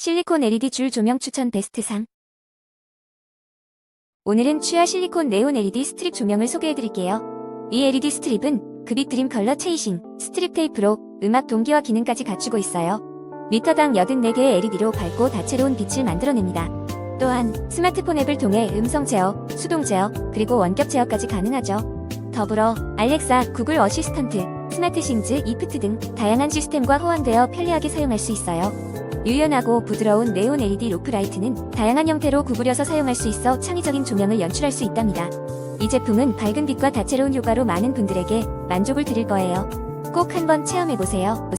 실리콘 LED 줄 조명 추천 베스트 3 오늘은 취하 실리콘 네온 LED 스트립 조명을 소개해드릴게요. 이 LED 스트립은 급입 드림 컬러 체이싱, 스트립 테이프로 음악 동기화 기능까지 갖추고 있어요. 미터당 84개의 LED로 밝고 다채로운 빛을 만들어냅니다. 또한 스마트폰 앱을 통해 음성 제어, 수동 제어, 그리고 원격 제어까지 가능하죠. 더불어 알렉사, 구글 어시스턴트, 스마트 싱즈, 이프트 등 다양한 시스템과 호환되어 편리하게 사용할 수 있어요. 유연하고 부드러운 네온 LED 로프 라이트는 다양한 형태로 구부려서 사용할 수 있어 창의적인 조명을 연출할 수 있답니다. 이 제품은 밝은 빛과 다채로운 효과로 많은 분들에게 만족을 드릴 거예요. 꼭 한번 체험해보세요.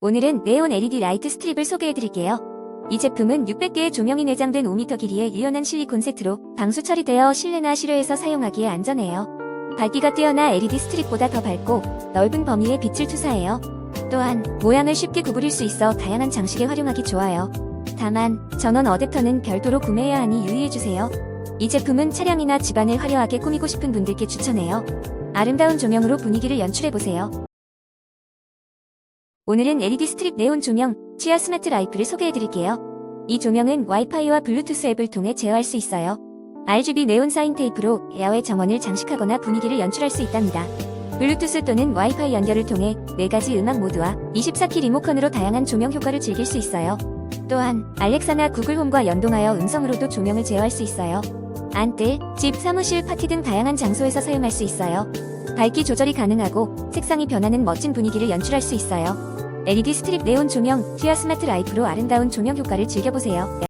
오늘은 네온 LED 라이트 스트립을 소개해드릴게요. 이 제품은 600개의 조명이 내장된 5m 길이의 유연한 실리콘 세트로 방수 처리되어 실내나 실외에서 사용하기에 안전해요. 밝기가 뛰어나 LED 스트립보다 더 밝고 넓은 범위의 빛을 투사해요. 또한 모양을 쉽게 구부릴 수 있어 다양한 장식에 활용하기 좋아요. 다만 전원 어댑터는 별도로 구매해야 하니 유의해주세요. 이 제품은 차량이나 집안을 화려하게 꾸미고 싶은 분들께 추천해요. 아름다운 조명으로 분위기를 연출해보세요. 오늘은 LED 스트립 네온 조명, 치아 스마트 라이프를 소개해드릴게요. 이 조명은 와이파이와 블루투스 앱을 통해 제어할 수 있어요. RGB 네온 사인 테이프로 야외 정원을 장식하거나 분위기를 연출할 수 있답니다. 블루투스 또는 와이파이 연결을 통해 4가지 음악 모드와 24키 리모컨으로 다양한 조명 효과를 즐길 수 있어요. 또한 알렉사나 구글 홈과 연동하여 음성으로도 조명을 제어할 수 있어요. 안뜰, 집, 사무실, 파티 등 다양한 장소에서 사용할 수 있어요. 밝기 조절이 가능하고 색상이 변하는 멋진 분위기를 연출할 수 있어요. LED 스트립 네온 조명, 티아 스마트 라이프로 아름다운 조명 효과를 즐겨보세요.